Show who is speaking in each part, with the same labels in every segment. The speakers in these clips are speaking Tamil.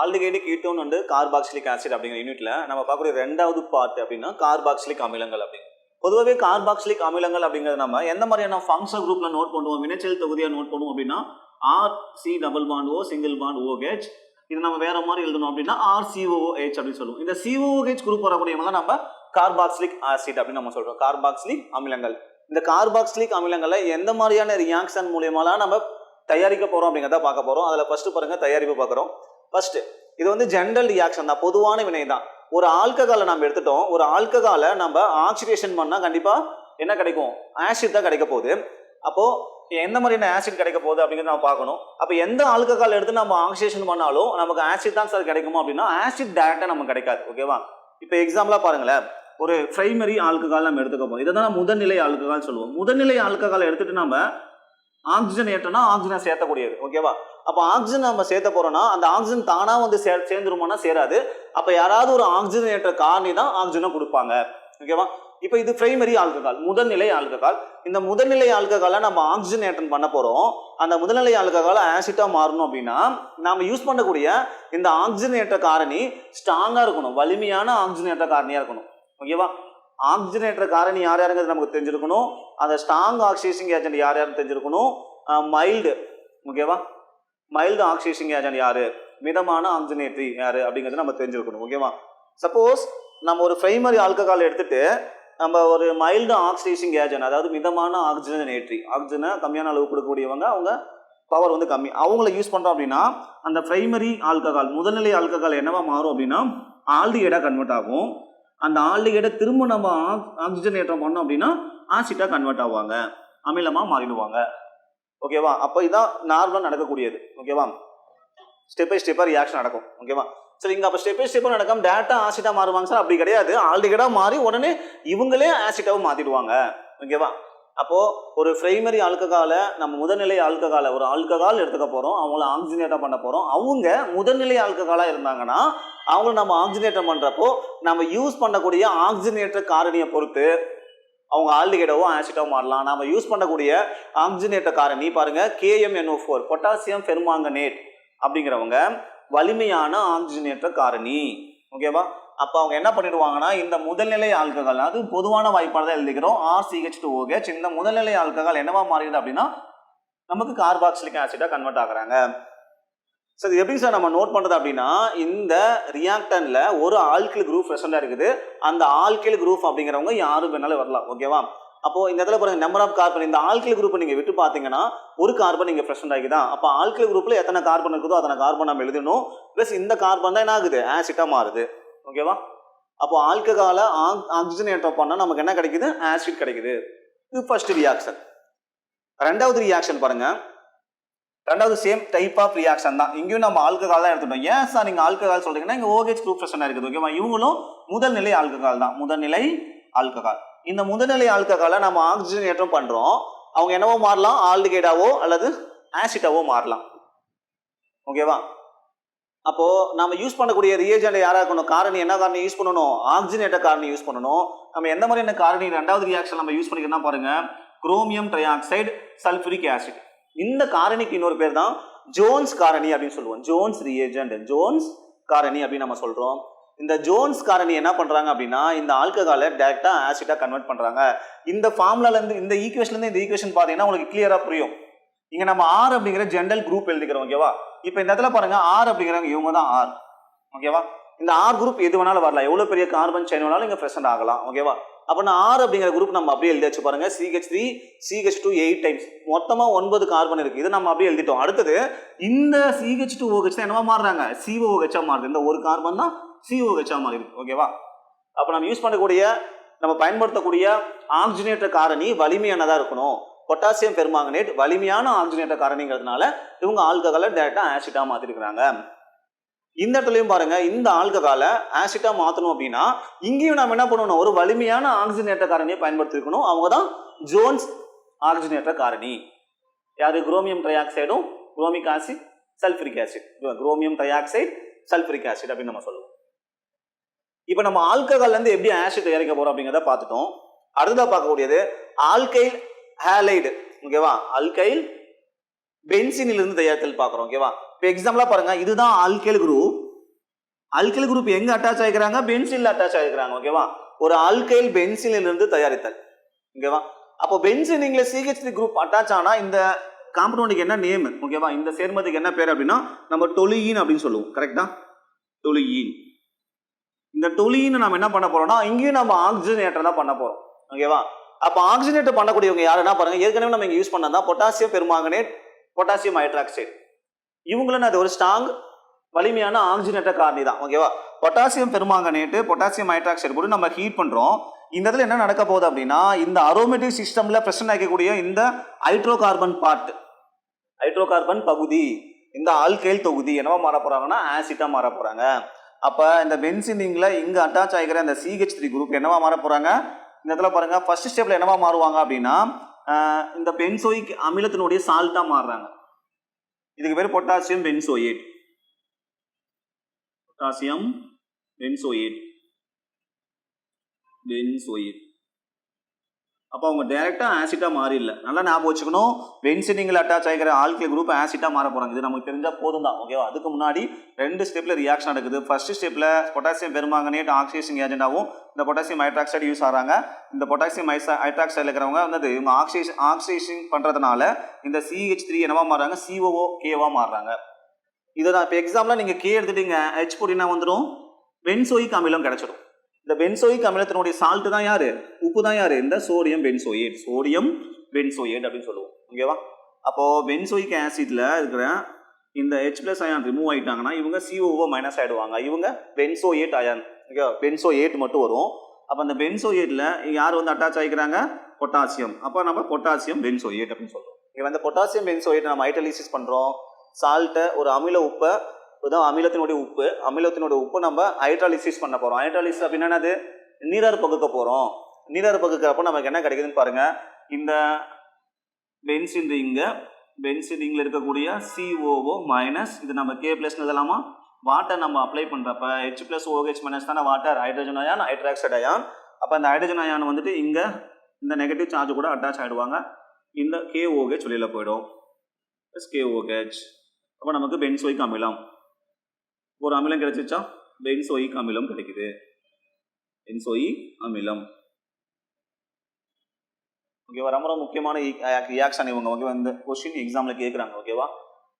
Speaker 1: ஆல்டிகைடு கீட்டோன் வந்து கார்பாக்சிலிக் ஆசிட் அப்படிங்கிற யூனிட்ல நம்ம பார்க்கக்கூடிய ரெண்டாவது பார்ட் அப்படின்னா கார்பாக்சிலிக் அமிலங்கள் அப்படிங்க பொதுவாகவே கார்பாக்சிலிக் அமிலங்கள் அப்படிங்கிறது நம்ம எந்த மாதிரியான ஃபங்க்ஷன் குரூப்ல நோட் பண்ணுவோம்? வினைச்சல் தொகுதியாக நோட் பண்ணுவோம் அப்படின்னா R C double bond O single bond OH இது நம்ம வேற மாதிரி எழுதணும் அப்படின்னா ஆர் சிஓஹெச் அப்படின்னு சொல்லுவோம். இந்த சிஓஹெச் குரூப் வரக்கூடியவங்க தான் நம்ம கார்பாக்சிலிக் ஆசிட் அப்படின்னு நம்ம சொல்றோம். கார்பாக்சிலிக் அமிலங்கள். இந்த கார்பாக்சிலிக் அமிலங்களை எந்த மாதிரியான ரியாக்ஷன் மூலியமாலாம் நம்ம தயாரிக்க போறோம் அப்படிங்கிறத பார்க்க போறோம். அதுல ஃபர்ஸ்ட் பாருங்க தயாரிப்பு பார்க்குறோம். ஃபர்ஸ்ட் இது வந்து ஜென்ரல் ரியாக்ஷன் தான் பொதுவான வினை தான். ஒரு ஆல்கஹாலை நம்ம எடுத்துட்டோம் ஒரு ஆல்கஹாலை நம்ம ஆக்சிடேஷன் பண்ணால் கண்டிப்பாக என்ன கிடைக்கும்? ஆசிட் தான் கிடைக்க போகுது. அப்போ எந்த மாதிரியான ஆசிட் கிடைக்க போகுது அப்படிங்கிறத நம்ம பார்க்கணும். அப்போ எந்த ஆல்கஹால் எடுத்து நம்ம ஆக்சிடேஷன் பண்ணாலும் நமக்கு ஆசிட் தான் சார் கிடைக்குமா அப்படின்னா ஆசிட் டேரக்டாக நமக்கு கிடைக்காது ஓகேவா இப்போ எக்ஸாம்பிளாக பாருங்களேன். ஒரு பிரைமரி ஆல்கஹால் நம்ம எடுத்துக்க போகிறோம் இதை தான் நம்ம முதல்நிலை ஆல்கஹால் சொல்லுவோம். முதல்நிலை ஆல்கஹால் எடுத்துட்டு நம்ம ஆக்சிஜன் ஏற்றோம்னா ஆக்சிஜன் சேர்த்தக்கூடியது ஓகேவா அப்போ ஆக்சிஜன் நம்ம சேர்த்த போறோம்னா அந்த ஆக்சிஜன் தானா வந்து சே சேர்ந்துருமோனா சேராது. அப்போ யாராவது ஒரு ஆக்சிஜன் ஏற்ற காரணி தான் ஆக்சிஜனை கொடுப்பாங்க. ஓகேவா இப்போ இது பிரைமரி ஆல்கஹால் முதல்நிலை ஆல்கஹால் இந்த முதல்நிலை ஆல்கஹாலை நம்ம ஆக்சிஜன் பண்ண போறோம். அந்த முதல்நிலை ஆல்கஹாலை ஆசிட்டா மாறணும் அப்படின்னா நாம யூஸ் பண்ணக்கூடிய இந்த ஆக்சிஜன் ஏற்ற காரணி ஸ்ட்ராங்கா இருக்கணும். வலிமையான ஆக்சிஜன் ஏற்ற காரணியா இருக்கணும். ஓகேவா ஆக்சிஜனேற்ற காரணி யார் யாருங்கிறது நமக்கு தெரிஞ்சிருக்கணும். அந்த ஸ்ட்ராங் ஆக்சிடைசிங் ஏஜென்ட் யார் யாருன்னு தெரிஞ்சிருக்கணும். மைல்டு ஓகேவா மைல்டு ஆக்சிடைசிங் ஏஜென்ட் யாரு? மிதமான ஆக்சிஜனேட்ரி யாரு அப்படிங்கிறது நம்ம தெரிஞ்சுருக்கணும் ஓகேவா சப்போஸ் நம்ம ஒரு பிரைமரி ஆல்கஹால் எடுத்துட்டு நம்ம ஒரு மைல்டு ஆக்சிடைசிங் ஏஜென்ட் அதாவது மிதமான ஆக்சிஜனேட்ரி ஆக்சிஜனை கம்மியான அளவு கொடுக்கக்கூடியவங்க அவங்க பவர் வந்து கம்மி. அவங்கள யூஸ் பண்ணுறோம் அப்படின்னா அந்த பிரைமரி ஆல்கஹால் முதல்நிலை ஆல்கஹால் என்னவா மாறும் அப்படின்னா ஆல்டிகேடா கன்வெர்ட் ஆகும். அந்த ஆல்டிகேட்டை திரும்ப நம்ம ஆக்சிஜன் ஏற்றம் பண்ணோம் அப்படின்னா ஆசிட்டாக கன்வெர்ட் ஆவாங்க அமிலமாக மாறிடுவாங்க. ஓகேவா அப்போ இதான் நார்மலாக நடக்கக்கூடியது. ஓகேவா ஸ்டெப் பை ஸ்டெப்பாக ரியாக்ஷன் நடக்கும். ஓகேவா சரி இங்கே அப்போ ஸ்டெப் பை ஸ்டெப்பாக நடக்காமல் டேட்டா ஆசிட்டாக மாறுவாங்க சார். அப்படி கிடையாது. ஆல்டிகேட்டா மாறி உடனே இவங்களே ஆசிட்டாகவும் மாற்றிடுவாங்க ஓகேவா அப்போது ஒரு பிரைமரி ஆல்ககாலை நம்ம முதல்நிலை ஆல்ககாலை ஒரு ஆல்கஹால் எடுத்துக்க போகிறோம் அவங்கள ஆக்சிஜனேட்டாக பண்ண போகிறோம் அவங்க முதல்நிலை ஆல்ககாலாக இருந்தாங்கன்னா அவங்கள நம்ம ஆக்சிஜனேட்டர் பண்ணுறப்போ நம்ம யூஸ் பண்ணக்கூடிய ஆக்சிஜனேட்டர் காரணியை பொறுத்து அவங்க ஆல்டிகேட்டவோ ஆசிட்டாவோ மாறலாம். நாம யூஸ் பண்ணக்கூடிய ஆக்சிஜனேட்டர் காரணி பாருங்க கேஎம்என்ஓ ஃபோர் பொட்டாசியம் பெர்மாங்கனேட் அப்படிங்கிறவங்க வலிமையான ஆக்சிஜனேட்டர் காரணி ஓகேவா அப்போ அவங்க என்ன பண்ணிடுவாங்கன்னா இந்த முதல்நிலை ஆல்கஹால் அது பொதுவான வாய்ப்பாடு தான் எழுதிக்கிறோம் ஆர் சிஹெச் டூ ஓகேச் இந்த முதல்நிலை ஆல்கஹால் என்னவா மாறிடுது அப்படின்னா நமக்கு கார்பாக்சிலிக் ஆசிடா கன்வெர்ட் ஆகுறாங்க. சார் இது எப்படி சார் நம்ம நோட் பண்ணுறது அப்படின்னா இந்த ரியாக்டன்ல ஒரு ஆல்கில் குரூப் ப்ரெசண்டா இருக்குது. அந்த ஆல்கில் குரூப் அப்படிங்கிறவங்க யாரும் வேணாலும் வரலாம் ஓகேவா அப்போ இந்த இடத்துல பாருங்க நம்பர் ஆஃப் கார்பன் இந்த ஆல்கில் குரூப் நீங்கள் விட்டு பார்த்தீங்கன்னா ஒரு கார்பன் இங்க ப்ரெசென்ட் ஆகிதான் அப்போ ஆல்கில் குரூப்பில் எத்தனை கார்பன் இருக்குதோ அத்தனை கார்பன் நம்ம எழுதணும். ப்ளஸ் இந்த கார்பன் தான் என்ன ஆகுது? ஆசிட்டாக மாறுது. ஓகேவா அப்போ ஆல்கஹால ஆக்சிஜன் ஏற்றம் பண்ணால் நமக்கு என்ன கிடைக்குது? ஆசிட் கிடைக்குது. இது ஃபர்ஸ்ட் ரியாக்ஷன் ரெண்டாவது ரியாக்ஷன் பாருங்க. ரெண்டாவது சேம் டைப் ஆஃப் ரியாக்ஷன் தான். இங்கேயும் நம்ம ஆல்கஹால் தான் எடுத்துட்டோம். ஏன் சார் நீங்கள் ஆல்கஹால் சொல்கிறீங்கன்னா இங்கே ஓகேஜ் குரூப் பிரச்சனை இருக்குது ஓகேவா இவங்களும் முதல் நிலை ஆல்கஹால் தான். முதல்நிலை ஆல்கஹால் இந்த முதல்நிலை ஆல்கஹாலை நம்ம ஆக்சிஜன் ஏற்றம் பண்ணுறோம் அவங்க என்னவோ மாறலாம் ஆல்டிகேடாவோ அல்லது ஆசிட்டாவோ மாறலாம். ஓகேவா அப்போ நம்ம யூஸ் பண்ணக்கூடிய ரியேஜெண்ட் யாரா இருக்கணும்? காரணி என்ன காரணி யூஸ் பண்ணணும்? ஆக்சிஜனேட்ட காரணி யூஸ் பண்ணணும். நம்ம எந்த மாதிரியான காரணி ரெண்டாவது ரியாக்ஷன் நம்ம யூஸ் பண்ணிக்கலாம் பாருங்க குரோமியம் ட்ரைஆக்சைடு சல்ஃபுரிக் ஆசிட் இந்த காரணிக்கு இன்னொரு பேர் தான் ஜோன்ஸ் காரணி அப்படின்னு சொல்லுவோம். ஜோன்ஸ் ரியேஜென்ட் ஜோன்ஸ் காரணி அப்படின்னு நம்ம சொல்றோம். இந்த ஜோன்ஸ் காரணி என்ன பண்ணுறாங்க அப்படின்னா இந்த ஆல்கஹாலை டேரெக்டாக ஆசிட்டாக கன்வெர்ட் பண்ணுறாங்க இந்த ஃபார்முலாலேருந்து இந்த ஈக்குவேஷன்லேருந்து இந்த ஈக்குவேஷன் பார்த்தீங்கன்னா உங்களுக்கு க்ளியராக புரியும். இங்கே நம்ம ஆர் அப்படிங்கிற ஜென்ரல் குரூப் எழுதிக்கிறோம் ஓகேவா இப்போ இந்த இடத்துல பாருங்கள் ஆர் அப்படிங்கிறவங்க இவங்க தான் ஆர் ஓகேவா இந்த ஆர் குரூப் எது வேணாலும் வரலாம். எவ்வளோ பெரிய கார்பன் செயின் வேணாலும் இங்கே ப்ரெசென்ட் ஆகலாம் ஓகேவா அப்படின்னா நான் ஆர் அப்படிங்கிற குரூப் நம்ம அப்படியே எழுதியாச்சு பாருங்க. CH three CH two eight times மொத்தமாக ஒன்பது கார்பன் இருக்கு. இதை நம்ம அப்படியே எழுதிட்டோம். அடுத்தது இந்த சிஹெச் டூ ஓஹெச் தான் என்னவா மாறுறாங்க? சிஓஹெச்சா மாறுது. இந்த ஒரு கார்பன் தான் சிஓஹெச்சா மாறிடுது. ஓகேவா அப்போ நம்ம யூஸ் பண்ணக்கூடிய நம்ம பயன்படுத்தக்கூடிய ஆக்சிஜனேட்டர் காரணி வலிமையானதாக இருக்கணும்? பொட்டாசியம் பெர்மாங்கனேட் வலிமையான ஆக்சிஜனேட்டர் காரணிங்கிறதுனால இவங்க ஆல்கஹாலை டேரெக்டாக ஆசிட்டாக மாற்றிருக்கிறாங்க இந்த இடத்துலையும் பாருங்க இந்த ஆல்கஹாலை ஆசிட்டா மாத்தணும் அப்படின்னா இங்கேயும் நம்ம என்ன பண்ணணும்? ஒரு வலிமையான ஆக்சிஜனேட்டர் காரணியை பயன்படுத்திருக்கணும். அவங்க தான் ஜோன்ஸ் ஆக்சிஜனேட்டர் காரணி. யாரு? Chromium ட்ரையாக்சைடும் chromic acid sulphuric acid chromium trioxide sulphuric acid அப்படின்னு நம்ம சொல்லுவோம். இப்போ நம்ம ஆல்கஹால்ல இருந்து எப்படி ஆசிட் தயாரிக்க போறோம் அப்படிங்கிறத பார்த்துட்டோம். அடுத்ததா பார்க்கக்கூடியது ஆல்கைல் ஹேலைடு ஓகேவா ஆல்கைல் பென்சினில் இருந்து தயாரித்தல் பார்க்குறோம் ஓகேவா இப்போ எக்ஸாம்பிளாக பாருங்கள் இதுதான் ஆல்கேல் குரூப் அல்கைல் குரூப் எங்க அட்டாச் ஆகிக்கிறாங்க? பென்சில் அட்டாச் ஆகிக்கிறாங்க. ஓகேவா ஒரு ஆல்கைல் பென்சிலில் இருந்து தயாரித்தல். ஓகேவா அப்போ பென்சில் சிஹெச் சிஹெச்டி குரூப் அட்டாச் ஆனா இந்த காம்பவுண்டுக்கு என்ன நேம் ஓகேவா இந்த சேர்மத்துக்கு என்ன பேர் அப்படின்னா நம்ம டொலியின் அப்படின்னு சொல்லுவோம். கரெக்டா டொலியின் இந்த டொலியின் நம்ம என்ன பண்ண போறோம்னா இங்கேயும் நம்ம ஆக்சிஜனேட்டர் தான் பண்ண போறோம். ஓகேவா அப்போ ஆக்சிஜனேட்டர் பண்ணக்கூடியவங்க யாருன்னா பாருங்க. ஏற்கனவே நம்ம இங்கே யூஸ் பண்ணதா பொட்டாசியம் பெருமாங்கனேட் பொட்டாசியம் ஹைட்ராக்சைடு இவங்களும் அது ஒரு ஸ்ட்ராங் வலிமையான ஆக்சிஜனேட்டர் காரணி தான் ஓகேவா பொட்டாசியம் பெருமாங்கனேட்டு பொட்டாசியம் ஹைட்ராக்சைடு போட்டு நம்ம ஹீட் பண்ணுறோம் இந்த இடத்துல என்ன நடக்க போகுது அப்படின்னா இந்த அரோமேட்டிக் சிஸ்டமில் பிரச்சனை ஆக்கக்கூடிய இந்த hydrocarbon part hydrocarbon பகுதி இந்த ஆல்கைல் தொகுதி என்னவா மாற போகிறாங்கன்னா ஆசிட்டாக மாற போகிறாங்க அப்போ இந்த பென்சினிங்கில் இங்கே அட்டாச் ஆகிக்கிற இந்த சிஹெச் த்ரீ குரூப் என்னவா மாற போகிறாங்க இந்த இடத்துல பாருங்கள் ஃபர்ஸ்ட் ஸ்டெப்பில் என்னவா மாறுவாங்க அப்படின்னா இந்த பென்சோயிக் அமிலத்தினுடைய சால்ட்டாக மாறுறாங்க. இதுக்கு பேர் potassium benzoate potassium benzoate benzoate அப்போ அவங்க டைரெக்டாக ஆசிட்டாக மாறிடல. நல்லா ஞாபகம் வச்சுக்கணும். பென்சினிங்கில் அட்டாச் ஆகிக்கிற ஆல்கில் குரூப் ஆசிட்டாக மாற போகிறாங்க இது நமக்கு தெரிஞ்சால் போதும் தான் ஓகேவா அதுக்கு முன்னாடி ரெண்டு ஸ்டெப்பில் ரியாக்ஷன் நடக்குது. ஃபர்ஸ்ட் ஸ்டெப்பில் பொட்டாசியம் பெருமாங்கனேட் ஆக்சிடேஷன் ஏஜென்ட்டாகவும் இந்த பொட்டாசியம் ஹைட்ராக்சைடு யூஸ் ஆகிறாங்க. இந்த பொட்டாசியம் ஹைட்ராக்சைடில் இருக்கிறவங்க வந்து இவங்க ஆக்சிடேஷன் ஆக்சிடேஷன் பண்ணுறதுனால இந்த சிஹெச் த்ரீ என்னவா மாறுறாங்க? சிஓஓ கேவாக மாறுறாங்க. இதை நான் இப்போ எக்ஸாம்பிளாக நீங்கள் கே எடுத்துட்டீங்க. ஹெச் போட்டினா வந்துடும். பென்சோயிக் அமிலம் கிடச்சிடும். இந்த பென்சோயிக் அமிலத்தினுடைய சால்ட் தான் யாரு? உப்பு தான் யாரு? இந்த சோடியம் பென்சோயேட் சோடியம் பென்சோயேட் அப்படின்னு சொல்லுவோம். ஓகேவா அப்போ பென்சோயிக் ஆசிட்ல இருக்கிற இந்த ஹெச் பிளஸ் அயான் ரிமூவ் ஆயிட்டாங்கன்னா இவங்க சிஓஓ மைனஸ் ஆயிடுவாங்க. இவங்க பென்சோயேட் அயான் ஓகே பென்சோயேட் மட்டும் வரும். அப்போ அந்த பென்சோயேட்ல யார் வந்து அட்டாச் ஆகிக்கிறாங்க? பொட்டாசியம் அப்போ நம்ம பொட்டாசியம் பென்சோயேட் அப்படின்னு சொல்லுவோம் இவன் இந்த பொட்டாசியம் பென்சோயேட் நம்ம ஹைட்ரலிசிஸ் பண்றோம். சால்ட்டை ஒரு அமில உப்பை இதுதான் அமிலத்தினுடைய உப்பு. அமிலத்தினுடைய உப்பு நம்ம ஹைட்ராலிசிஸ் பண்ண போகிறோம் ஹைட்ராலிசிஸ் அப்படின்னா என்னது நீரார் பகுக்க போகிறோம் நீரார் பகுக்கிறப்ப நமக்கு என்ன கிடைக்குதுன்னு பாருங்கள் இந்த பென்சின் ரிங்கு பென்சின் ரிங்கில் இருக்கக்கூடிய சிஓஓ மைனஸ் இது நம்ம கே பிளஸ் எழுதலாமா? வாட்டர் நம்ம அப்ளை பண்ணுறப்ப ஹெச் பிளஸ் ஓஹெச் மைனஸ் தானே water hydrogen ion hydroxide ion அப்போ அந்த ஹைட்ரஜன் அயான் வந்துட்டு இங்கே இந்த நெகட்டிவ் சார்ஜ் கூட அட்டாச் ஆகிடுவாங்க இந்த கேஓஹெச் வெளியில் போயிடும். ப்ளஸ் கேஓஹெச் அப்போ நமக்கு பென்சோய்க்கு அமிலம். ஒரு அமிலம் கிடைச்சிச்சா பென்சோயிக் அமிலம் கிடைக்குது. பென்சோயிக் அமிலம். ஓகேவா ரொம்ப ரொம்ப முக்கியமான ரியாக்ஷன் இவங்க. ஓகேவா இந்த கொஸ்டின் எக்ஸாம்ல கேட்குறாங்க ஓகேவா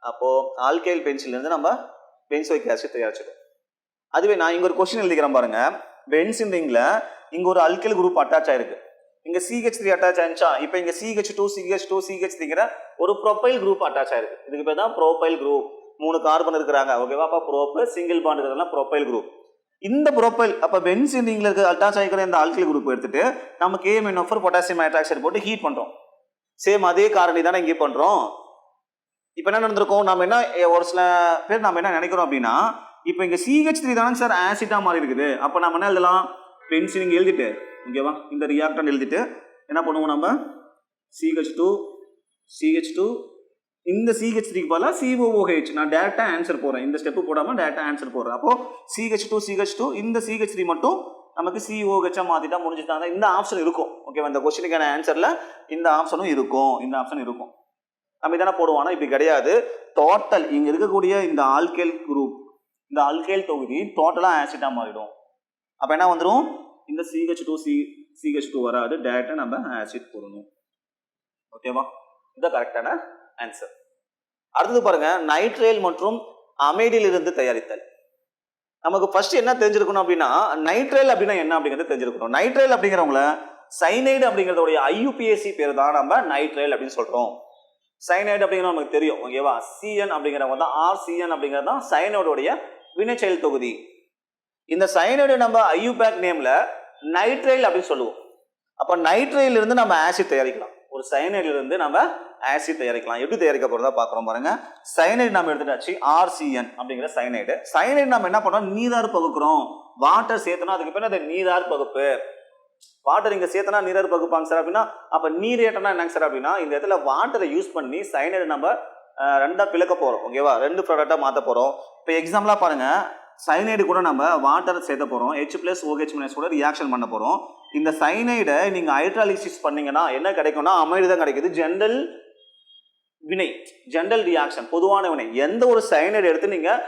Speaker 1: அப்போ ஆல்கைல் பென்சிலேருந்து நம்ம பென்சோயிக் ஆசிட் தயாரிச்சிடும் அதுவே நான் இங்கே ஒரு கொஸ்டின் எழுதிக்கிறேன் பாருங்க. பென்சின் ரிங்கில் இங்கே ஒரு அல்கைல் குரூப் அட்டாச் ஆயிருக்கு. இங்கே சிஹெச் த்ரீ அட்டாச் ஆயிருச்சா இப்போ இங்கே CH two CH two CH த்ரீங்கிற ஒரு ப்ரொபைல் குரூப் அட்டாச் ஆயிருக்கு. இதுக்கு பேர் தான் ப்ரொபைல் குரூப் மூணு கார்பன் இருக்கிறாங்க. ஓகேவா அப்போ ப்ரோப்பு சிங்கிள் பாண்ட் இருக்கிறதுலாம் ப்ரொபைல் குரூப் இந்த ப்ரொபைல் அப்போ பென்சின் ரிங்ல இருக்க அட்டாச் ஆகிக்கிற இந்த ஆல்கில் குரூப் எடுத்துட்டு நம்ம கேஎம்என்ஓஃபர் பொட்டாசியம் ஹைட்ராக்சைடு போட்டு ஹீட் பண்ணுறோம் சேம் அதே காரணி தானே இங்கே பண்ணுறோம் இப்போ என்ன நடந்திருக்கும்? நம்ம என்ன ஒரு சில பேர் நம்ம என்ன நினைக்கிறோம் அப்படின்னா இப்போ இங்கே சிஹெச் த்ரீ தானே சார் ஆசிட்டாக மாறி இருக்குது. அப்போ நம்ம என்ன எழுதலாம்? பென்சிலிங் எழுதிட்டு ஓகேவா இந்த ரியாக்டன் எழுதிட்டு என்ன பண்ணுவோம் நம்ம சிஹெச் டூ சிஹெச் டூ இந்த சிஹெச் த்ரீக்கு பதிலாக சிஓஓஹெச் நான் டேரெக்டாக ஆன்சர் போகிறேன் இந்த ஸ்டெப்பு போடாமல் டேரெக்டாக ஆன்சர் போடுறேன். அப்போ சிஹெச் டூ சிஹெச் டூ இந்த சிஹெச் த்ரீ மட்டும் நமக்கு சிஓஹெச்சாக மாற்றிட்டா முடிஞ்சுட்டாங்க இந்த ஆப்ஷன் இருக்கும். ஓகேவா இந்த கொஸ்டினுக்கான ஆன்சரில் இந்த ஆப்ஷனும் இருக்கும். இந்த ஆப்ஷன் இருக்கும். நம்ம தானே போடுவோம் ஆனால் இப்படி கிடையாது. டோட்டல் இங்கே இருக்கக்கூடிய இந்த ஆல்கேல் குரூப் இந்த ஆல்கேல் தொகுதி டோட்டலாக ஆசிட்டாக மாறிடும். அப்போ என்ன வந்துடும் இந்த CH two C CH two வராது. டேரெக்டாக நம்ம ஆசிட் போடணும். ஓகேவா இது கரெக்டான ஆன்சர் அடுத்தது பாருங்க நைட்ரேல் மற்றும் அமைடியில் இருந்து தயாரித்தல். நமக்கு ஃபர்ஸ்ட் என்ன தெரிஞ்சிருக்கணும் அப்படின்னா நைட்ரேல் அப்படின்னா என்ன அப்படிங்கிறது தெரிஞ்சிருக்கணும். நைட்ரேல் அப்படிங்கிறவங்கள சைனைடு அப்படிங்கிறதோடைய ஐயூபிஎஸ்சி பேர் தான் நம்ம நைட்ரேல் அப்படின்னு சொல்றோம். சைனைடு அப்படிங்கிறது நமக்கு தெரியும் ஓகேவா சிஎன் அப்படிங்கிறவங்க தான் ஆர்சிஎன் அப்படிங்கிறது தான் சைனோடைய வினைச்செயல் தொகுதி. இந்த சைனைடு நம்ம ஐயூபேக் நேம்ல நைட்ரைல் அப்படின்னு சொல்லுவோம். அப்போ நைட்ரைல இருந்து நம்ம ஆசிட் தயாரிக்கலாம். ஒரு சைனைடுல இருந்து நம்ம ஆசிட் தயாரிக்கலாம். எப்படி தயாரிக்க போகிறதா பார்க்குறோம் பாருங்க. சைனைடு நம்ம எடுத்துட்டாச்சு ஆர்சிஎன் அப்படிங்கிற சைனைடு சைனைடு நம்ம என்ன பண்ணுறோம் நீதார் பகுக்கிறோம். வாட்டர் சேர்த்தனா அதுக்கு பேர் அது நீதார் பகுப்பு. வாட்டர் இங்கே சேர்த்தனா நீரார் பகுப்பாங்க சார் அப்படின்னா அப்போ நீர் ஏட்டனா என்னங்க சார் அப்படின்னா இந்த இடத்துல வாட்டரை யூஸ் பண்ணி சைனைடு நம்ம ரெண்டாக பிளக்க போகிறோம் ஓகேவா ரெண்டு ப்ராடக்டாக மாற்ற போகிறோம் இப்போ எக்ஸாம்பிளாக பாருங்கள் சைனைடு கூட நம்ம வாட்டர் சேர்த்த போகிறோம் ஹெச் பிளஸ் ஓஹெச் மைனஸ் கூட ரியாக்ஷன் பண்ண போகிறோம் இந்த சைனைடை நீங்கள் ஹைட்ராலிசிஸ் பண்ணீங்கன்னா என்ன கிடைக்கும்னா அமைடு தான் கிடைக்குது. ஜென்ரல் வினை ஜென்ரல் ரியாக்ஷன் பொதுவான வினை. எந்த ஒரு சைனைடு எடுத்து நீங்கள்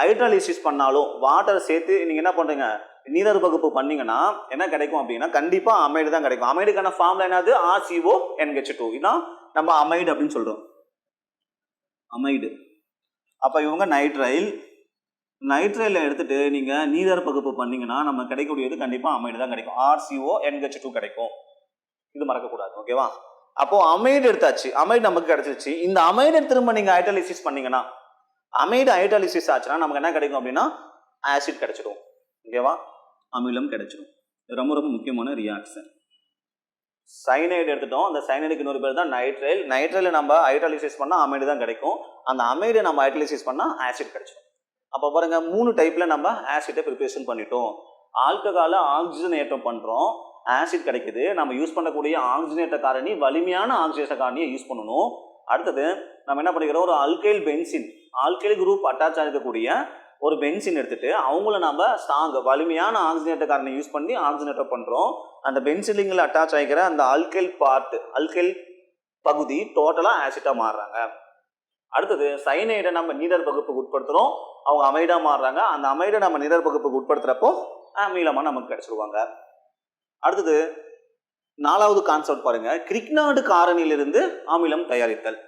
Speaker 1: ஹைட்ராலிசிஸ் பண்ணாலும் வாட்டர் சேர்த்து நீங்கள் என்ன பண்ணுறீங்க நீரர் பகுப்பு பண்ணீங்கன்னா என்ன கிடைக்கும் அப்படின்னா கண்டிப்பாக அமைடு தான் கிடைக்கும். அமைடுக்கான ஃபார்ம்ல என்னது? ஆர்சிஓ என்ஹெச் டூ இதான் நம்ம அமைடு அப்படின்னு சொல்கிறோம் அமைடு அப்போ இவங்க நைட்ரைல் நைட்ரைல எடுத்துட்டு நீங்கள் நீரர் பகுப்பு பண்ணீங்கன்னா நம்ம கிடைக்கக்கூடியது கண்டிப்பாக அமைடு தான் கிடைக்கும். ஆர்சிஓ என்ஹெச் டூ கிடைக்கும். இது மறக்கக்கூடாது ஓகேவா அப்போ அமைடு எடுத்தாச்சு. அமைடு நமக்கு கிடைச்சிருச்சு. இந்த அமைடை திரும்ப நீங்க ஐட்டாலிசிஸ் பண்ணீங்கன்னா அமைடு ஹைட்டாலிசிஸ் ஆச்சுன்னா நமக்கு என்ன கிடைக்கும் அப்படின்னா ஆசிட் கிடைச்சிடும் ஓகேவா அமிலம் கிடைச்சிடும் ரொம்ப ரொம்ப முக்கியமான ரியாக்ஷன் சைனைடு எடுத்துட்டோம். அந்த சைனைடுக்கு இன்னொரு பேர் தான் நைட்ரைல் நைட்ரைல நம்ம ஹைட்ராலிசிஸ் பண்ணால் அமைடு தான் கிடைக்கும். அந்த அமைடை நம்ம ஹைட்ராலிசிஸ் பண்ணால் ஆசிட் கிடைச்சிடும் அப்போ பாருங்க மூணு டைப்ல நம்ம ஆசிட்டை ப்ரிப்பரேஷன் பண்ணிட்டோம். ஆல்கஹால ஆக்சிஜன் ஏற்றம் பண்ணுறோம் ஆசிட் கிடைக்குது நம்ம யூஸ் பண்ணக்கூடிய ஆக்சிஜனேட்ட காரணி வலிமையான ஆக்சிஜேஷன் காரணியை யூஸ் பண்ணணும். அடுத்தது நம்ம என்ன பண்ணிக்கிறோம்? ஒரு alkyl benzene alkyl group attach ஆகிருக்கக்கூடிய ஒரு பென்சின் எடுத்துட்டு அவங்கள நம்ம ஸ்ட்ராங் வலிமையான ஆக்சிஜனேட்ட காரணி யூஸ் பண்ணி ஆக்சிஜனேட்டர் பண்ணுறோம் அந்த பென்சிலிங்கில் அட்டாச் ஆகிக்கிற அந்த அல்கைல் பார்ட் அல்கைல் பகுதி டோட்டலாக ஆசிட்டாக மாறுறாங்க. அடுத்தது சைனைடை நம்ம நீரர் பகுப்புக்கு உட்படுத்துகிறோம் அவங்க அமைடாக மாறுறாங்க. அந்த அமைடை நம்ம நீரர் பகுப்புக்கு உட்படுத்துகிறப்போ அமீலமாக நமக்கு கிடச்சிருவாங்க. அடுத்தது நாலாவது கான்செப்ட் பாருங்க. கிரிக்னாடு காரணியிலிருந்து அமிலம் தயாரித்தல்.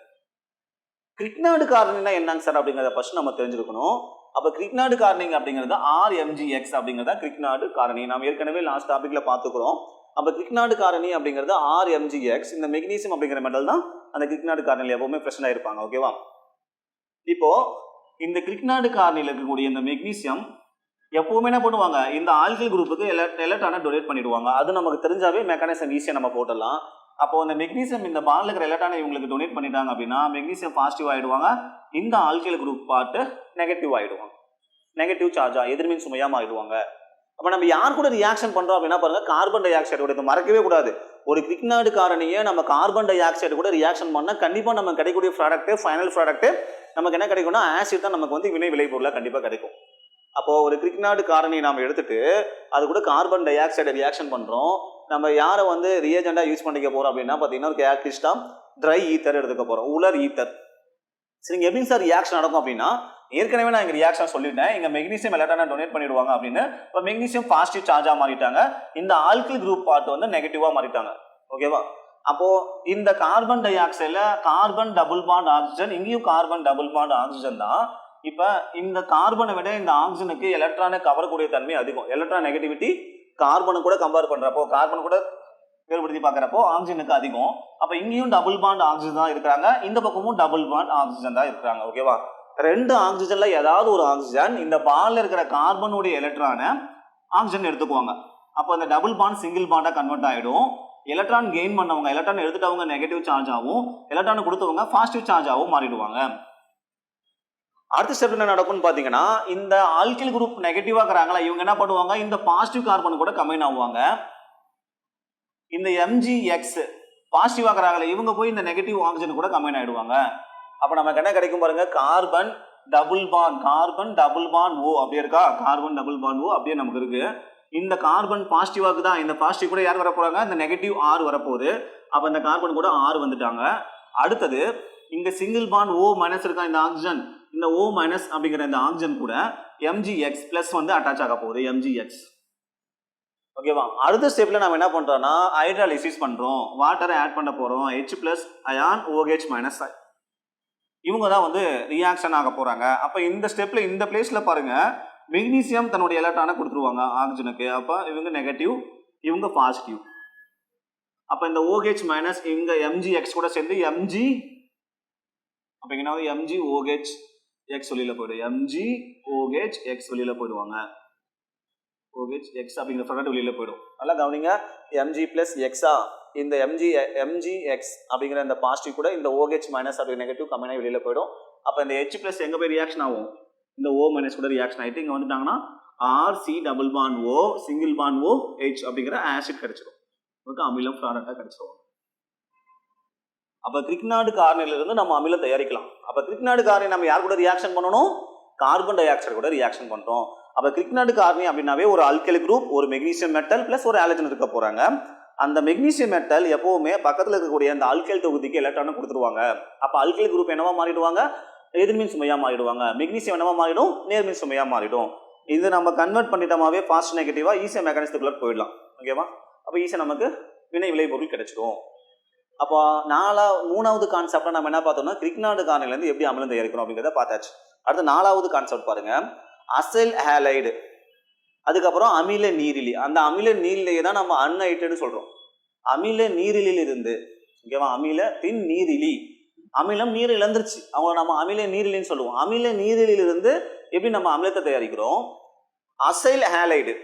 Speaker 1: கிரிக்னாடு காரணினா என்னங்க சார் அப்படிங்கிறத ஃபர்ஸ்ட் நம்ம தெரிஞ்சிருக்கணும் அப்போ கிரிக்னாடு காரணிங்க அப்படிங்கிறது ஆர்எம்ஜிஎக்ஸ் அப்படிங்கிறத கிரிக்னாடு காரணி. நாம் ஏற்கனவே லாஸ்ட் டாபிக்ல பார்த்துக்கிறோம். அப்போ கிரிக்னாடு காரணி அப்படிங்கிறது ஆர்எம்ஜிஎக்ஸ் இந்த மெக்னீசியம் அப்படிங்கிற மெட்டல் தான் அந்த கிரிக்னாடு காரணியில் எப்பவுமே பிரச்சனை இருப்பாங்க. ஓகேவா இப்போ இந்த கிரிக்னாடு காரணியில் இருக்கக்கூடிய இந்த மெக்னீசியம் எப்பவுமே என்ன பண்ணுவாங்க இந்த ஆல்கில் குரூப்புக்கு எலக்ட்ரானை டொனேட் பண்ணிடுவாங்க. அது நமக்கு தெரிஞ்சாவே மெக்கானிசம் ஈஸியாக நம்ம போட்டலாம் அப்போ இந்த மெக்னீசியம் இந்த பாலில் இருக்கிற எலக்ட்ரானை இவங்களுக்கு டொனேட் பண்ணிட்டாங்க அப்படின்னா மெக்னீசியம் பாசிட்டிவ் ஆகிடுவாங்க இந்த ஆல்கில் குரூப் பார்ட்டு நெகட்டிவ் ஆகிடுவாங்க நெகட்டிவ் சார்ஜா எதிர்மின் சுமையாக மாறிடுவாங்க அப்போ நம்ம யார் கூட ரியாக்ஷன் பண்ணுறோம் அப்படின்னா பாருங்க கார்பன் டை ஆக்சைடு கூட இது மறக்கவே கூடாது. ஒரு கிரிக்னாடு காரணியை நம்ம கார்பன் டை ஆக்சைடு கூட ரியாக்ஷன் பண்ணால் கண்டிப்பாக நம்ம கிடைக்கக்கூடிய ப்ராடக்ட் ஃபைனல் ப்ராடக்ட் நமக்கு என்ன கிடைக்கும்னா ஆசிட் தான் நமக்கு வந்து வினை விளைபொருளாக கண்டிப்பாக கிடைக்கும். அப்போ ஒரு கிரிக்னாடு காரணியை நாம் எடுத்துட்டு அது கூட கார்பன் டை ஆக்சைடை ரியாக்ஷன் பண்றோம். நம்ம யாரை வந்து ரியேஜெண்டா யூஸ் பண்ணிக்க போறோம் அப்படின்னா பார்த்தீங்கன்னா ஒரு கேக்ரிஸ்டா ட்ரை ஈத்தர் எடுத்துக்க போறோம். உலர் ஈத்தர் சரிங்க எப்படிங்க சார் ரியாக்ஷன் நடக்கும் அப்படின்னா ஏற்கனவே நான் இங்க ரியாக்ஷன் சொல்லிட்டேன். இங்க மெக்னீசியம் எலக்ட்ரானை டொனேட் பண்ணிடுவாங்க அப்படின்னு. இப்போ மெக்னீசியம் பாசிட்டிவ் சார்ஜா மாறிட்டாங்க. இந்த ஆல்கில் குரூப் பார்ட் வந்து நெகட்டிவா மாறிட்டாங்க. ஓகேவா அப்போ இந்த கார்பன் டை ஆக்சைடில் கார்பன் டபுள் பாண்ட் ஆக்சிஜன் இங்கேயும் கார்பன் டபுள் பாண்ட் ஆக்சிஜன் தான். இப்போ இந்த கார்பனை விட இந்த ஆக்சிஜனுக்கு எலக்ட்ரானை கவரக்கூடிய தன்மை அதிகம். எலக்ட்ரான் நெகட்டிவிட்டி கார்பனை கூட கம்பேர் பண்ணுறப்போ கார்பன் கூட வேறுபடுத்தி பார்க்குறப்போ ஆக்சிஜனுக்கு அதிகம். அப்போ இங்கேயும் டபுள் பாண்ட் ஆக்சிஜன் தான் இருக்கிறாங்க. இந்த பக்கமும் டபுள் பாண்ட் ஆக்சிஜன் தான் இருக்கிறாங்க ஓகேவா ரெண்டு ஆக்சிஜனில் ஏதாவது ஒரு ஆக்சிஜன் இந்த பாலில் இருக்கிற கார்பனுடைய எலக்ட்ரானை ஆக்சிஜன் எடுத்துக்குவாங்க. அப்போ அந்த டபுள் பாண்ட் சிங்கிள் பாண்டாக கன்வெர்ட் ஆகிடும் எலக்ட்ரான் கெயின் பண்ணவங்க எலக்ட்ரான் எடுத்துட்டவங்க நெகட்டிவ் சார்ஜ் ஆகும். எலக்ட்ரான் கொடுத்தவங்க பாசிட்டிவ் சார்ஜ் ஆகும் மாறிடுவாங்க. அடுத்த ஸ்டெப் என்ன நடக்கும்னு பார்த்தீங்கன்னா இந்த ஆல்கில் குரூப் நெகட்டிவாக இருக்கிறாங்களா இவங்க என்ன பண்ணுவாங்க இந்த பாசிட்டிவ் கார்பன் கூட கம்பைன் ஆகுவாங்க. இந்த எம்ஜிஎக்ஸ் பாசிட்டிவாக இருக்கிறாங்களா இவங்க போய் இந்த நெகட்டிவ் ஆக்சிஜன் கூட கம்பைன் ஆகிடுவாங்க அப்போ நமக்கு என்ன கிடைக்கும் பாருங்க carbon double bond carbon double bond O அப்படியே இருக்கா? கார்பன் டபுள் பான் ஓ அப்படியே நமக்கு இருக்கு. இந்த கார்பன் பாசிட்டிவாக்கு தான் இந்த பாசிட்டிவ் கூட யார் வரப்போறாங்க? இந்த நெகட்டிவ் ஆறு வரப்போகுது. அப்போ இந்த கார்பன் கூட ஆறு வந்துட்டாங்க. அடுத்தது இங்க சிங்கிள் பாண்ட் ஓ மைனஸ் இருக்கா? இந்த ஆக்சிஜன் இந்த ஓ மைனஸ் அப்படிங்கிற இந்த ஆக்சிஜன் கூட எம்ஜிஎக்ஸ் பிளஸ் வந்து அட்டாச் ஆக போகுது எம்ஜிஎக்ஸ் ஓகேவா அடுத்த ஸ்டெப்ல நம்ம என்ன பண்றோம்னா ஹைட்ராலிசிஸ் பண்றோம். வாட்டரை ஆட் பண்ண போறோம். H plus ion OH minus இவங்க தான் வந்து ரியாக்ஷன் ஆக போறாங்க. அப்ப இந்த ஸ்டெப்ல இந்த பிளேஸ்ல பாருங்க மெக்னீசியம் தன்னுடைய எலக்ட்ரானை கொடுத்துருவாங்க ஆக்சிஜனுக்கு அப்போ இவங்க நெகட்டிவ் இவங்க பாசிட்டிவ் அப்போ இந்த ஓஹெச் மைனஸ் இங்கே எம்ஜிஎக்ஸ் கூட சேர்ந்து எம்ஜி அப்போ இங்க எம்ஜி ஓஹெச் எக்ஸ் வெளியில் போயிடும் எம்ஜி ஓஹெச் எக்ஸ் வெளியில் போயிடுவாங்க. ஓஹெச் எக்ஸ் அப்படிங்கிற ஃப்ரெண்ட் வெளியில் போயிடும். நல்லா கவனிங்க. எம்ஜி பிளஸ் எக்ஸா இந்த எம்ஜி எம்ஜி எக்ஸ் அப்படிங்கிற இந்த பாசிட்டிவ் கூட இந்த ஓஹெச் மைனஸ் அப்படி நெகட்டிவ் கம்மியாக வெளியில் போயிடும். அப்போ இந்த ஹெச் பிளஸ் எங்கே போய் ரியாக்ஷன் ஆகும்? இந்த ஓ மைனஸ் கூட ரியாக்ஷன் ஆகிட்டு இங்கே வந்துட்டாங்கன்னா R C double bond O single bond O H அப்படிங்கிற ஆசிட் கிடச்சிடும் ஓகே அமிலம் ப்ராடக்டாக கிடைச்சிடும் அப்போ கிரிக்நாடு காரணில நம்ம அமிலம் தயாரிக்கலாம். அப்போ கிரிக்நாடு காரணி நம்ம யார் கூட ரியாக்ஷன் பண்ணணும்? கார்பன் டை ஆக்சைடு கூட ரியாக்ஷன் பண்ணுறோம் அப்போ கிரிக்நாடு காரணி அப்படின்னாவே ஒரு அல்கலி குரூப் ஒரு மெக்னீசியம் மெட்டல் ப்ளஸ் ஒரு ஆலஜன் இருக்க போகிறாங்க அந்த மெக்னீசியம் மெட்டல் எப்பவுமே பக்கத்தில் இருக்கக்கூடிய அந்த அல்கெல் தொகுதிக்கு எலக்ட்ரானை கொடுத்துருவாங்க. அப்போ அல்கெல் குரூப் என்னவா மாறிடுவாங்க? எதிர்மின் சுமையாக மாறிடுவாங்க. மெக்னீசியம் என்னவா மாறிடும்? நேர்மின் சுமையாக மாறிடும். இது நம்ம கன்வெர்ட் பண்ணிட்டோமாவே ஃபாஸ்ட் நெகட்டிவாக ஈஸியாக மெக்கானிசத்துக்குள்ள போயிடலாம். ஓகேவா அப்போ ஈஸியாக நமக்கு வினை விளைபொருள் கிடைச்சிடும் அப்போ நாலா மூணாவது கான்செப்டை நம்ம என்ன பார்த்தோம்னா கிரிக்னாடு காரணிலேருந்து எப்படி அமிழ்ந்து தயாரிக்கிறோம் அப்படிங்கிறத பார்த்தாச்சு. அடுத்து நாலாவது கான்செப்ட் பாருங்க. அசல் ஹேலைடு அதுக்கப்புறம் அமில நீரிலி. அந்த அமில நீரிலியை தான் நம்ம அன்ஐட்டட்னு சொல்கிறோம் அமில நீரிலில் இருந்து ஓகேவா அமில பின் நீரிலி. அமிலம் நீர் இழந்துருச்சு. அவங்க நம்ம அமில நீரிலின்னு சொல்லுவோம். அமில நீரிலில் இருந்து எப்படி நம்ம அமிலத்தை தயாரிக்கிறோம்? அசைல் ஹேலைடு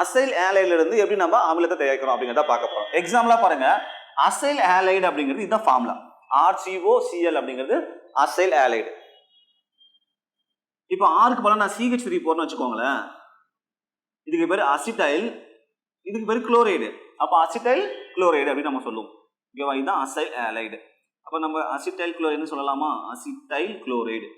Speaker 1: அசைல் ஹேலைட்ல இருந்து எப்படி நம்ம அமிலத்தை தயாரிக்கிறோம் அப்படிங்கிறத பார்க்க போகிறோம் எக்ஸாம்பிளா பாருங்கள் அசைல் ஆலைடு அப்படிங்கிறது இதுதான் ஃபார்முலா ஆர்சிஓ சிஎல் அப்படிங்கிறது அசைல் ஆலைடு இப்போ ஆறுக்கு போல நான் சிஹெச் த்ரீ போறேன்னு வச்சுக்கோங்களேன். இதுக்கு பேர் அசிடைல் இதுக்கு பேர் குளோரைடு அப்போ அசிடைல் குளோரைடு அப்படின்னு நம்ம சொல்லுவோம். ஓகேவா இதுதான் அசைல் ஆலைடு அப்போ நம்ம அசிடைல் குளோரைடுன்னு சொல்லலாமா? அசிடைல் குளோரைடு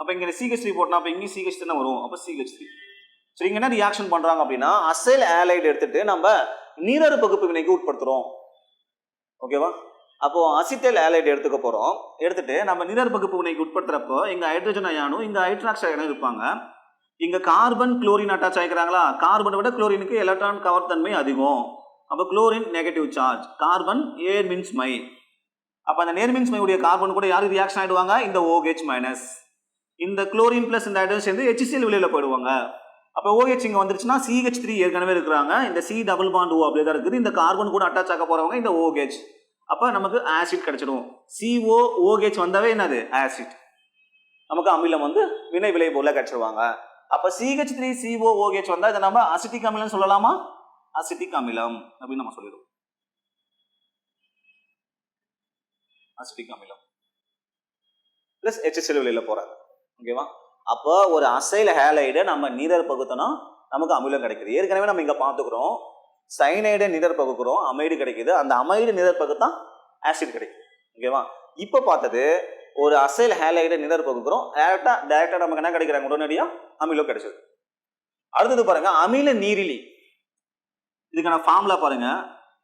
Speaker 1: அப்போ இங்கே சிஹெச் த்ரீ போட்டோம்னா அப்போ இங்கேயும் சிஹெச் தானே வரும். அப்போ சிஹெச் த்ரீ ஸோ இங்கே என்ன ரியாக்ஷன் பண்ணுறாங்க அப்படின்னா அசைல் ஆலைடு எடுத்துட்டு நம்ம நீரறு பகுப்பு வினைக்கு உட்படுத்துகிறோம் ஓகேவா அப்போ அசிட்டல் ஆலைடு எடுத்துக்க போகிறோம் எடுத்துட்டு நம்ம நீரறு பகுப்பு வினைக்கு உட்படுத்துறப்போ இங்கே ஹைட்ரஜன் அயானும் இங்கே ஹைட்ராக்ஸ் அயனும் இருப்பாங்க இங்கே கார்பன் குளோரின் அட்டாச் ஆகிக்கிறாங்களா கார்பனை விட குளோரினுக்கு எலக்ட்ரான் கவர் தன்மை அதிகம். அப்போ குளோரின் நெகட்டிவ் சார்ஜ் கார்பன் ஏர் மின்ஸ் மை அப்போ அந்த நேர்மின்ஸ் மையுடைய கார்பன் கூட யாருக்கு ரியாக்ஷன் ஆயிடுவாங்க? இந்த ஓஹெச் மைனஸ் இந்த குளோரின் பிளஸ் இந்த ஹைட்ரஜன் சேர்ந்து ஹெச்சிசிஎல் வெளியில் போயிடுவாங்க. அப்போ ஓஹெச் இங்கே வந்துருச்சுன்னா சிஹெச் த்ரீ ஏற்கனவே இருக்கிறாங்க. இந்த சி டபுள் பாண்ட் ஓ அப்படியே தான் இருக்குது. இந்த கார்பன் கூட அட்டாச் ஆக போகிறவங்க இந்த ஓஹெச் அப்போ நமக்கு ஆசிட் கிடச்சிடும். சிஓ ஓஹெச் வந்தாவே என்னது? ஆசிட் நமக்கு அமிலம் வந்து வினை விளை போல கிடைச்சிருவாங்க. அப்போ சிஹெச் த்ரீ சிஓ ஓஹெச் வந்தால் இதை நம்ம அசிட்டிக் அமிலம்னு சொல்லலாமா? அசிட்டிக் அமிலம் அப்படின்னு நம்ம சொல்லிடுவோம் அசிட்டிக் அமிலம். ப்ளஸ் ஹெச்எஸ்எல் வெளியில் போகிறாங்க ஓகேவா அப்போ ஒரு அசைல ஹேலைடை நம்ம நீரர் பகுத்தனா நமக்கு அமிலம் கிடைக்குது. ஏற்கனவே நம்ம இங்கே பார்த்துக்கிறோம். சைனைடை நிழற் பகுக்கிறோம். அமைடு கிடைக்குது. அந்த அமைடு நிழற் பகுத்தான் ஆசிட் கிடைக்குது. ஓகேவா? இப்போ பார்த்தது ஒரு அசைல் ஹேலைடை நிழற் பகுக்கிறோம். டேரெக்டாக டேரெக்டாக நமக்கு என்ன கிடைக்கிறாங்க? உடனடியாக அமிலம் கிடைச்சது. அடுத்தது பாருங்க அமில நீரிலி. இதுக்கான ஃபார்முலா பாருங்க.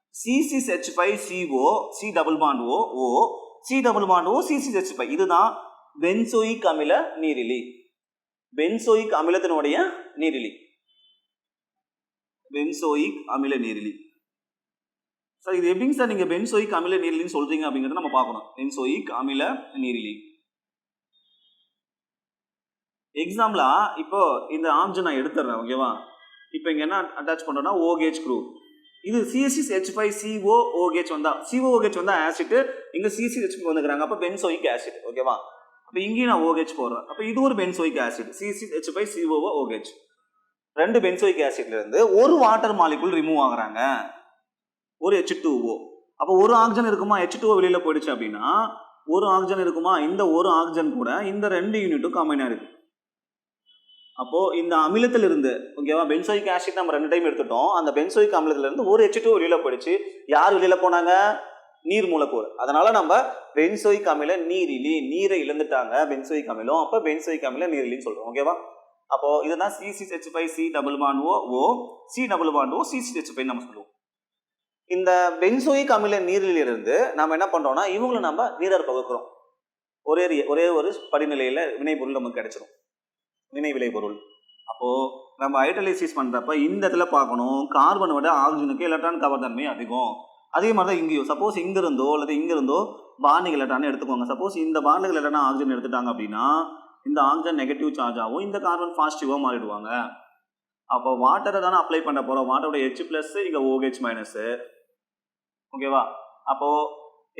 Speaker 1: C H five CO C double bond O O C double bond O C H five இதுதான் பென்சோயிக் அமில நீரிலி. பென்சோயிக் அமிலத்தினுடைய நீரிலி. பென்சோயிக் அமில நீரிலி. சார் இது எப்படிங்க சார் நீங்க பென்சோயிக் அமில நீரிலின்னு சொல்றீங்க அப்படிங்கறத நம்ம பார்க்கணும். பென்சோயிக் அமில நீரிலி. எக்ஸாம்பிளா இப்போ இந்த ஆம்ஜன் நான் எடுத்துறேன் ஓகேவா இப்போ இங்க என்ன அட்டாச் பண்றோம்னா ஓகேஜ் குரூப் இது சிஎஸ்சிஸ் ஹெச் ஃபைவ் சிஓ ஓகேச் வந்தா சிஓ ஓகேஜ் வந்தா ஆசிட் இங்க சிசி ஹெச் வந்துக்கிறாங்க அப்போ பென்சோயிக் ஆசிட் ஓகேவா அப்போ இங்கேயும் நான் ஓஹெச் போடுறேன். அப்போ இது ஒரு benzoic acid CC H five CO OH ரெண்டு பென்சோயிக் ஆசிட்ல இருந்து ஒரு வாட்டர் மாலிகுல் ரிமூவ் ஆகுறாங்க. ஒரு ஹெச் டூ ஓ அப்போ ஒரு ஆக்சிஜன் இருக்குமா? ஹெச் டூ வெளியில் போயிடுச்சு அப்படின்னா ஒரு ஆக்சிஜன் இருக்குமா? இந்த ஒரு ஆக்சிஜன் கூட இந்த ரெண்டு யூனிட்டும் காமனாக இருக்கு அப்போ இந்த அமிலத்தில் இருந்து ஓகேவா பென்சோயிக் ஆசிட் நம்ம ரெண்டு டைம் எடுத்துட்டோம். அந்த பென்சோயிக் அமிலத்துல இருந்து ஒரு ஹெச் டூ வெளியில போயிடுச்சு. யார் வெளியில போனாங்க? நீர் மூலக்கூறு. அதனால நம்ம பென்சோயிக் அமில நீரிலி நீரை இழந்துட்டாங்க பென்சோயிக் அமிலம் அப்போ பென்சோயிக் அமில நீரிலின்னு சொல்றோம். ஓகேவா அப்போ இதுதான் C C H five C double bond O O C double bond O C C H five நம்ம சொல்லுவோம். இந்த பென்சோயிக் அமில நீரிலிருந்து நம்ம என்ன பண்றோம்னா இவங்களை நம்ம நீரர் பகுக்கிறோம். ஒரே ஒரே ஒரு படிநிலையில வினைபொருள் நமக்கு கிடைச்சிரும். வினை விளைபொருள். அப்போ நம்ம ஹைட்ரலைசிஸ் பண்றப்ப இந்த இடத்துல பார்க்கணும். கார்பனை விட ஆக்சிஜனுக்கு எலக்ட்ரான் கவர் தன்மை அதிகம். அதே மாதிரி தான் இங்கேயும். சப்போஸ் இங்கிருந்தோ அல்லது இங்கிருந்தோ பாண்டிகள் எலக்ட்ரான் எடுத்துக்கோங்க. சப்போஸ் இந்த பாண்டுகள் எலக்ட்ரான் ஆக்சிஜன் எடுத்துட்டாங்க அப்படின்னா இந்த ஆக்சிஜன் நெகட்டிவ் சார்ஜ் ஆகும். இந்த கார்பன் பாசிட்டிவாக மாறிடுவாங்க. அப்போ வாட்டரை தானே அப்ளை பண்ண போகிறோம் வாட்டரோட ஹெச் ப்ளஸ் இங்கே ஓஹெச் மைனஸு ஓகேவா அப்போது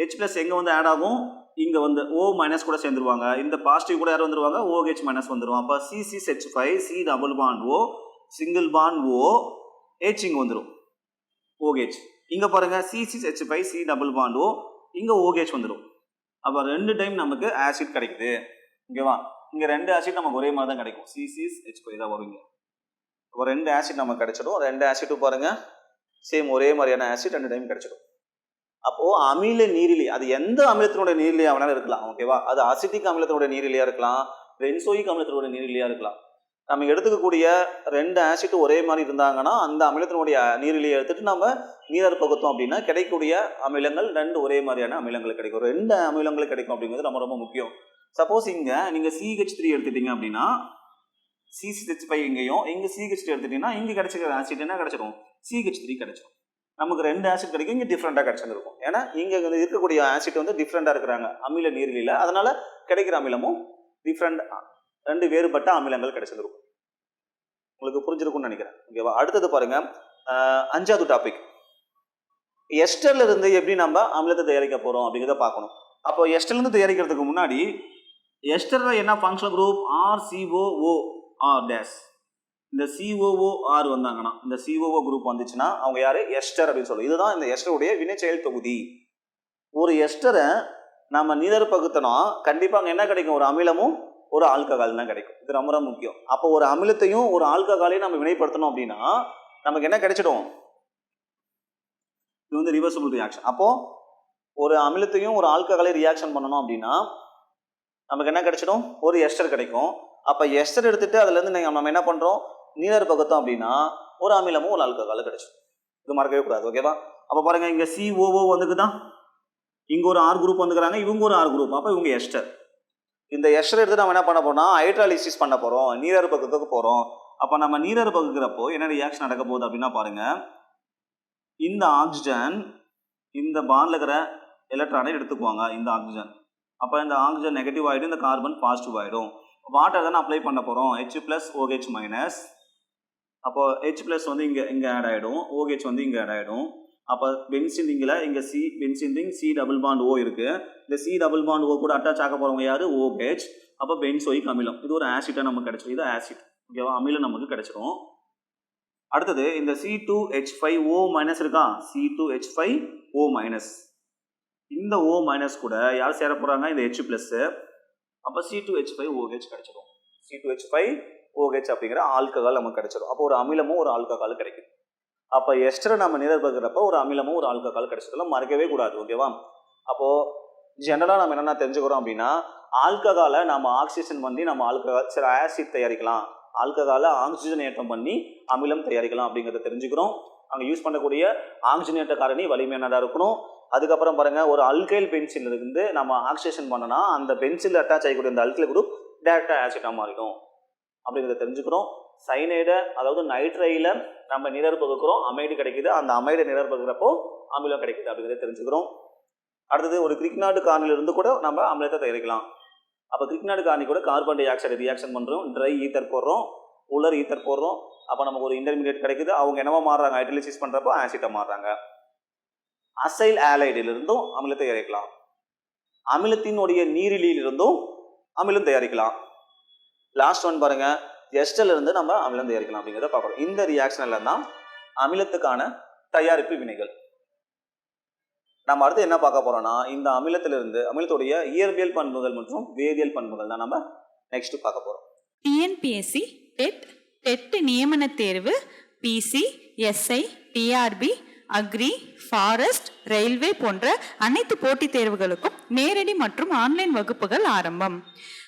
Speaker 1: ஹெச் ப்ளஸ் எங்கே வந்து ஆட் ஆகும்? இங்கே வந்து ஓ மைனஸ் கூட சேர்ந்துருவாங்க. இந்த பாசிட்டிவ் கூட யார் வந்துருவாங்க? ஓஹெச் மைனஸ் வந்துடும் அப்போ C C H five C double bond O single bond O H இங்கே வந்துடும் ஓஹெச் இங்கே பாருங்கள் C C H five C double bond O இங்கே ஓஹெச் வந்துடும் அப்போ ரெண்டு டைம் நமக்கு ஆசிட் கிடைக்குது. ஓகேவா இங்கே ரெண்டு ஆசிட் நமக்கு ஒரே மாதிரி தான் கிடைக்கும் சி ஹெச் பை தான் வருவீங்க அப்போ ரெண்டு ஆசிட் நமக்கு கிடைச்சிடும். ரெண்டு ஆசிட்டும் பாருங்கள் சேம் ஒரே மாதிரியான ஆசிட் ரெண்டு டைம் கிடைச்சிடும். அப்போ அமில நீரிலி அது எந்த அமிலத்தினுடைய நீரிலியாக வேணாலும் இருக்கலாம். ஓகேவா அது அசிட்டிக் அமிலத்தினுடைய நீரிலியாக இருக்கலாம். பென்சோயிக் அமிலத்தினுடைய நீரிலியாக இருக்கலாம். நம்ம எடுத்துக்கக்கூடிய ரெண்டு ஆசிட் ஒரே மாதிரி இருந்தாங்கன்னா அந்த அமிலத்தினுடைய நீரிலையை எடுத்துட்டு நம்ம நீரர் பகுத்தோம் அப்படின்னா கிடைக்கக்கூடிய அமிலங்கள் ரெண்டு ஒரே மாதிரியான அமிலங்கள் கிடைக்கும். ரெண்டு அமிலங்கள் கிடைக்கும் அப்படிங்கிறது ரொம்ப ரொம்ப முக்கியம். சப்போஸ் இங்கே நீங்கள் சிஹெச் த்ரீ எடுத்துட்டீங்க அப்படின்னா சிஹெச் ஃபைவ் இங்கேயும் இங்கே சிஹெச் த்ரீ எடுத்துட்டீங்கன்னா இங்கே கிடைச்சிக்கிற ஆசிட் என்ன கிடைச்சிடும் சிஹெச் த்ரீ கிடைச்சிடும் நமக்கு ரெண்டு ஆசிட் கிடைக்கும் இங்கே டிஃப்ரெண்ட்டாக கிடைச்சிருக்கும் ஏன்னா இங்கே வந்து இருக்கக்கூடிய ஆசிட் வந்து டிஃப்ரெண்ட்டாக இருக்கிறாங்க அமில நீரிலில. அதனால் கிடைக்கிற அமிலமும் டிஃப்ரெண்ட் ரெண்டு வேறுபட்ட அமிலங்கள் கிடைச்சிருக்கும் உங்களுக்கு புரிஞ்சிருக்கும்னு நினைக்கிறேன். ஓகேவா அடுத்தது பாருங்க அஞ்சாவது டாபிக் எஸ்டர்ல இருந்து எப்படி நம்ம அமிலத்தை தயாரிக்க போறோம் அப்படிங்கிறத பார்க்கணும். அப்போ எஸ்டர்லேருந்து தயாரிக்கிறதுக்கு முன்னாடி எஸ்டர்ல என்ன function group R COO R days இந்த சிஓஓ ஆர் வந்தாங்கன்னா இந்த சிஓஓ குரூப் வந்துச்சுன்னா அவங்க யாரு? எஸ்டர் அப்படின்னு சொல்லுவோம் இதுதான் இந்த எஸ்டருடைய வினைச்செயல் தொகுதி. ஒரு எஸ்டரை நம்ம நீதர் பகுத்தனா கண்டிப்பா அங்க என்ன கிடைக்கும்? ஒரு அமிலமும் ஒரு ஆல்கஹால் தான் கிடைக்கும். இது ரொம்ப ரொம்ப முக்கியம். அப்போ ஒரு அமிலத்தையும் ஒரு ஆல்கஹாலையும் நம்ம வினைப்படுத்தணும் அப்படின்னா நமக்கு என்ன கிடைச்சிடும்? இது வந்து ரிவர்சபிள் ரியாக்ஷன் அப்போ ஒரு அமிலத்தையும் ஒரு ஆல்கஹாலையும் ரியாக்ஷன் பண்ணணும் அப்படின்னா நமக்கு என்ன கிடைச்சிடும்? ஒரு எஸ்டர் கிடைக்கும். அப்போ எஸ்டர் எடுத்துட்டு அதுலேருந்து நீங்கள் நம்ம என்ன பண்ணுறோம் நீர் பக்கத்தோம் அப்படின்னா ஒரு அமிலமும் ஒரு ஆல்கஹாலும் கிடைச்சிடும். இது மறக்கவே கூடாது ஓகேவா அப்போ பாருங்க இங்கே சிஓஓ வந்துக்குதான் இங்கே ஒரு ஆர் குரூப் வந்துக்கிறாங்க இவங்க ஒரு ஆர் குரூப் அப்போ இவங்க எஸ்டர் இந்த எஷர் எடுத்து நம்ம என்ன பண்ண போறோம்னா ஹைட்ராலிசிஸ் பண்ண போறோம் நீரர் பக்கத்துக்கு போறோம். அப்போ நம்ம நீரர் பகுக்கிறப்போ என்ன ரியாக்ஷன் நடக்க போகுது அப்படின்னா பாருங்க. இந்த ஆக்சிஜன் இந்த பாண்ட்ல இருக்கிற எலக்ட்ரானை எடுத்துக்குவாங்க இந்த ஆக்சிஜன் அப்போ இந்த ஆக்சிஜன் நெகட்டிவ் ஆகிடும் இந்த கார்பன் பாசிட்டிவ் ஆகிடும் வாட்டர் தானே அப்ளை பண்ண போகிறோம் ஹெச் ப்ளஸ் ஓஹெச் மைனஸ் அப்போ ஹெச் ப்ளஸ் வந்து இங்கே இங்கே ஆட் ஆகிடும் ஓஹெச் வந்து இங்கே ஆட் ஆகிடும் அப்போ பென்சின் ரிங்கில் இங்கே C benzene ring C double bond O இருக்குது இந்த சி டபுள் பாண்ட் ஓ கூட அட்டாச் ஆக போகிறவங்க யார்? ஓ பேச் அப்போ பென்சோயிக் அமிலம். இது ஒரு ஆசிட்டாக நமக்கு கிடைச்சிடும் இது ஆசிட் ஓகேவா அமிலம் நமக்கு கிடைச்சிடும் அடுத்தது இந்த C two H five O minus இருக்கா? C two H five O minus இந்த ஓ மைனஸ் கூட யார் சேர போகிறாங்க இந்த ஹெச் ப்ளஸ்ஸு அப்போ C two H five OH கிடைச்சிடும் C two H five OH அப்படிங்கிற ஆல்கஹால் நமக்கு கிடைச்சிடும் அப்போ ஒரு அமிலமும் ஒரு ஆல்கஹால் கிடைக்கும். அப்போ எஸ்டரை நம்ம நிரப்பகிறப்ப ஒரு அமிலமும் ஒரு ஆல்கஹால் கிடைச்சதெல்லாம் மறக்கவே கூடாது ஓகேவா அப்போது ஜென்ரலாக நம்ம என்னென்ன தெரிஞ்சுக்கிறோம் அப்படின்னா ஆல்கஹாலை நம்ம ஆக்சிஜன் பண்ணி நம்ம ஆல்கஹால் சில ஆசிட் தயாரிக்கலாம். ஆல்கஹாலை ஆக்சிஜன் ஏற்றம் பண்ணி அமிலம் தயாரிக்கலாம் அப்படிங்கிறத தெரிஞ்சுக்கிறோம். அங்கே யூஸ் பண்ணக்கூடிய ஆக்சிஜனேற்ற காரணி வலிமையானதாக இருக்கணும்? அதுக்கப்புறம் பாருங்கள் ஒரு அல்கைல் பென்சில் இருந்து நம்ம ஆக்சிஜேஷன் பண்ணனா அந்த பென்சில் அட்டாச் ஆகக்கூடிய அந்த அல்கைல் குரூப் டேரெக்டாக ஆசிட்டாக மாறிடும். அப்படிங்கிறத தெரிஞ்சுக்கிறோம். சைனைடை அதாவது நைட்ரைல நம்ம நிழற் பகுக்கிறோம். அமைடு கிடைக்குது. அந்த அமைடை நிழற் அமிலம் கிடைக்குது அப்படிங்கிறத தெரிஞ்சுக்கிறோம். அடுத்தது ஒரு கிரிக்னாடு கார்னில் இருந்து கூட நம்ம அமிலத்தை தயாரிக்கலாம். அப்போ கிரிக்னாடு கார்னி கூட கார்பன் டை ஆக்சைடு ரியாக்ஷன் பண்ணுறோம் ட்ரை ஈத்தர் போடுறோம். உலர் ஈத்தர் போடுறோம். அப்போ நமக்கு ஒரு இன்டர்மீடியட் கிடைக்குது. அவங்க என்னவா மாறுறாங்க. ஹைட்ரலிசிஸ் பண்ணுறப்போ ஆசிட்டை மாறுறாங்க. அசைல் ஆலைடிலிருந்தும் அமிலத்தை தயாரிக்கலாம். அமிலத்தினுடைய நீரிலியிலிருந்தும் அமிலம் தயாரிக்கலாம். லாஸ்ட் ஒன் பாருங்கள் எஸ்டல் இருந்து நம்ம அமிலம் தயாரிக்கலாம் அப்படிங்கிறத பார்க்குறோம். இந்த ரியாக்ஷன்ல தான் அமிலத்துக்கான தயாரிப்பு வினைகள். நம்ம அடுத்து என்ன பார்க்க போறோம்னா இந்த அமிலத்திலிருந்து அமிலத்துடைய இயற்பியல் பண்புகள் மற்றும் வேதியியல் பண்புகள் தான் நம்ம நெக்ஸ்ட் பார்க்க போறோம்.
Speaker 2: டிஎன்பிஎஸ்சி டெட் டெட் நியமன தேர்வு PC SI TRB agri forest railway போன்ற அனைத்து போட்டித் தேர்வுகளுக்கும் நேரடி மற்றும் ஆன்லைன் வகுப்புகள் ஆரம்பம்.